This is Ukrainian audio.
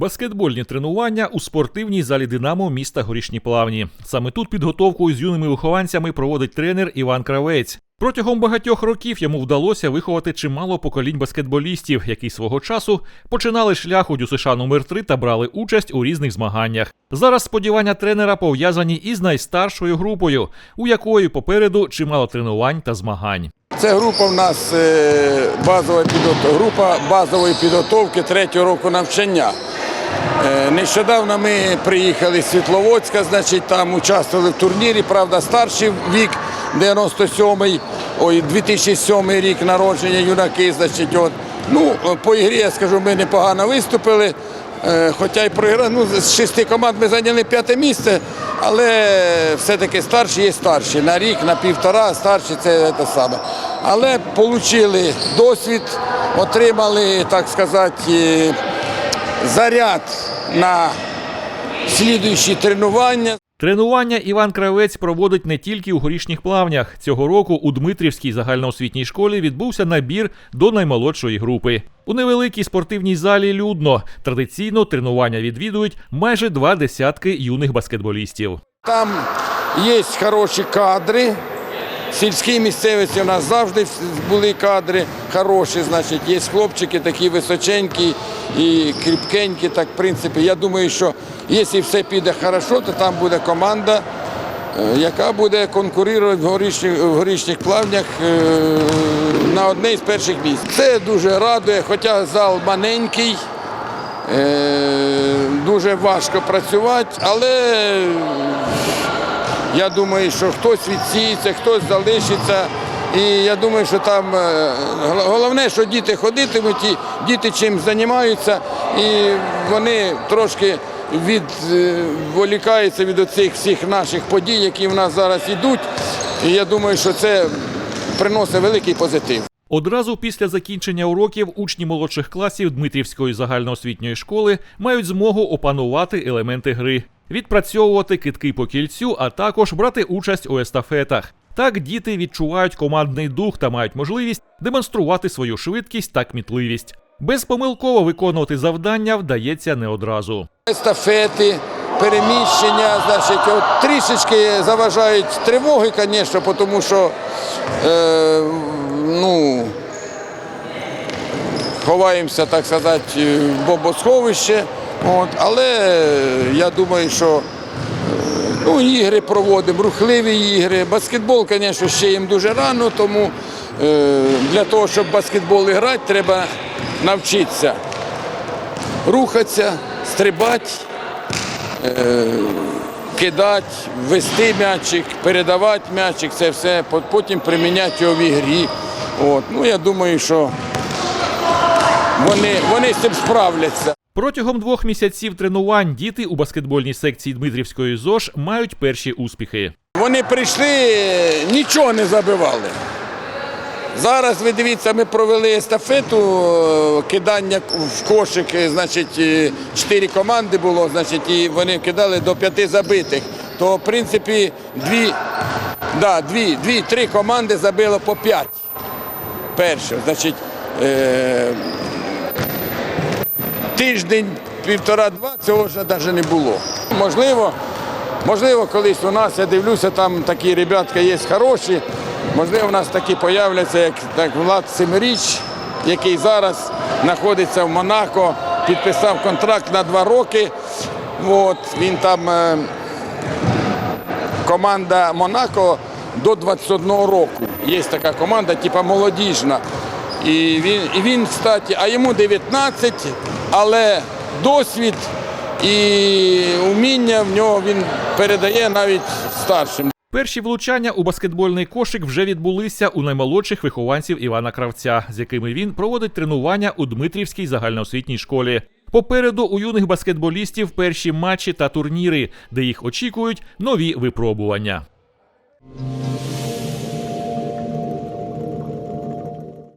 Баскетбольні тренування у спортивній залі Динамо міста Горішні Плавні. Саме тут підготовку з юними вихованцями проводить тренер Іван Кравець. Протягом багатьох років йому вдалося виховати чимало поколінь баскетболістів, які свого часу починали шлях у ДЮСШ номер 3 та брали участь у різних змаганнях. Зараз сподівання тренера пов'язані із найстаршою групою, у якої попереду чимало тренувань та змагань. Це група в нас е, базова підготовка, група базової підготовки третього року навчання. Е, Нещодавно ми приїхали з Світловодська, значить там участвували в турнірі, правда, старший вік 97-й, ой, 2007 рік народження юнаки, значить, от. Ну, по ігрі, я скажу, ми непогано виступили. Е, Хоча й програли, ну, з шести команд ми зайняли п'яте місце, але все-таки старші є старші. На рік, на півтора, старші це те саме. Але отримали досвід, отримали, так сказати, заряд на слідуючі тренування. Тренування Іван Кравець проводить не тільки у горішніх плавнях. Цього року у Дмитрівській загальноосвітній школі відбувся набір до наймолодшої групи. У невеликій спортивній залі людно. Традиційно тренування відвідують майже два десятки юних баскетболістів. Там є хороші кадри. В сільській місцевості у нас завжди були кадри хороші, значить, є хлопчики такі височенькі і кріпкенькі. Так, в принципі, я думаю, що якщо все піде хорошо, то там буде команда, е, яка буде конкурувати в горішніх, в горішніх плавнях е, на одне з перших місць. Це дуже радує, хоча зал маленький. Е, Дуже важко працювати, але я думаю, що хтось відсіється, хтось залишиться. І я думаю, що там е, головне, що діти ходитимуть, і діти чим займаються, і вони трошки відволікаються від оцих всіх наших подій, які в нас зараз йдуть. І я думаю, що це приносить великий позитив. Одразу після закінчення уроків учні молодших класів Дмитрівської загальноосвітньої школи мають змогу опанувати елементи гри, відпрацьовувати китки по кільцю, а також брати участь у естафетах. Так діти відчувають командний дух та мають можливість демонструвати свою швидкість та кмітливість. Безпомилково виконувати завдання вдається не одразу. Естафети, переміщення, значить, от трішечки заважають тривоги, звісно, тому що е, ну, ховаємося, так сказати, в бомбосховище. От, але я думаю, що е, ну, ігри проводимо, рухливі ігри. Баскетбол, звісно, ще їм дуже рано, тому е, для того, щоб баскетбол грати, треба навчитися рухатися, стрибати, е, кидати, вести м'ячик, передавати м'ячик, це все, потім приміняти його в ігрі. От. Ну, я думаю, що вони, вони з цим справляться. Протягом двох місяців тренувань діти у баскетбольній секції Дмитрівської ЗОЖ мають перші успіхи. Вони прийшли, нічого не забивали. Зараз ви дивіться, ми провели естафету е, кидання в кошик, е, значить, е, чотири команди було, значить, і вони кидали до п'яти забитих. То, в принципі, дві, да, дві, дві, три команди забило по п'ять. Перше, значить, е, тиждень, півтора-два цього ж навіть не було. Можливо, можливо, колись у нас, я дивлюся, там такі ребятка є хороші. Можливо, у нас такі появляться, як так, Влад Семиріч, який зараз знаходиться в Монако, підписав контракт на два роки. От, він там е, команда Монако до 21 року. Є така команда, типа молодіжна. І він, і він, кстати, а йому 19, але досвід і уміння в нього він передає навіть старшим. Перші влучання у баскетбольний кошик вже відбулися у наймолодших вихованців Івана Кравця, з якими він проводить тренування у Дмитрівській загальноосвітній школі. Попереду у юних баскетболістів перші матчі та турніри, де їх очікують нові випробування.